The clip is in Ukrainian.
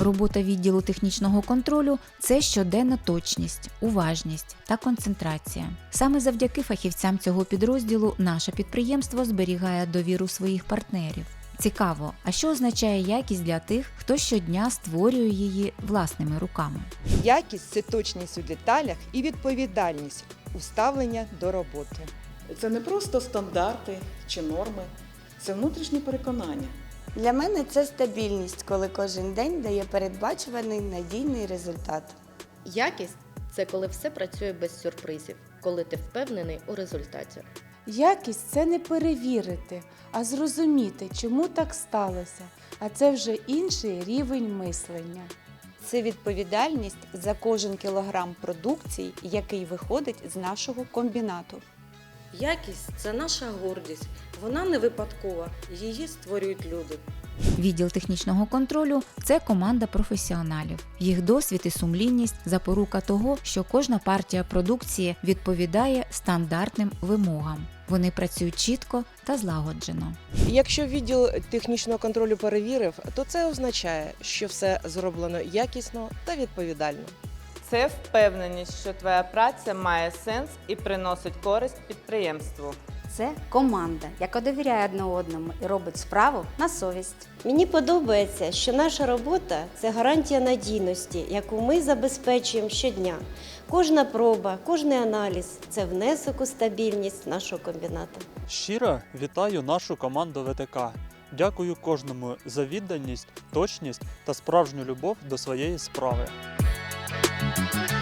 Робота відділу технічного контролю це щоденна точність, уважність та концентрація. Саме завдяки фахівцям цього підрозділу наше підприємство зберігає довіру своїх партнерів. Цікаво, а що означає якість для тих, хто щодня створює її власними руками? Якість це точність у деталях і відповідальність у ставлення до роботи. Це не просто стандарти чи норми, це внутрішнє переконання. Для мене це стабільність, коли кожен день дає передбачуваний надійний результат. Якість це коли все працює без сюрпризів, коли ти впевнений у результаті. Якість це не перевірити, а зрозуміти, чому так сталося. А це вже інший рівень мислення. Це відповідальність за кожен кілограм продукції, який виходить з нашого комбінату. Якість це наша гордість. Вона не випадкова, її створюють люди. Відділ технічного контролю це команда професіоналів. Їх досвід і сумлінність запорука того, що кожна партія продукції відповідає стандартним вимогам. Вони працюють чітко та злагоджено. Якщо відділ технічного контролю перевірив, то це означає, що все зроблено якісно та відповідально. Це впевненість, що твоя праця має сенс і приносить користь підприємству. Це команда, яка довіряє одне одному і робить справу на совість. Мені подобається, що наша робота це гарантія надійності, яку ми забезпечуємо щодня. Кожна проба, кожний аналіз це внесок у стабільність нашого комбінату. Щиро вітаю нашу команду ВТК. Дякую кожному за відданість, точність та справжню любов до своєї справи. Thank you.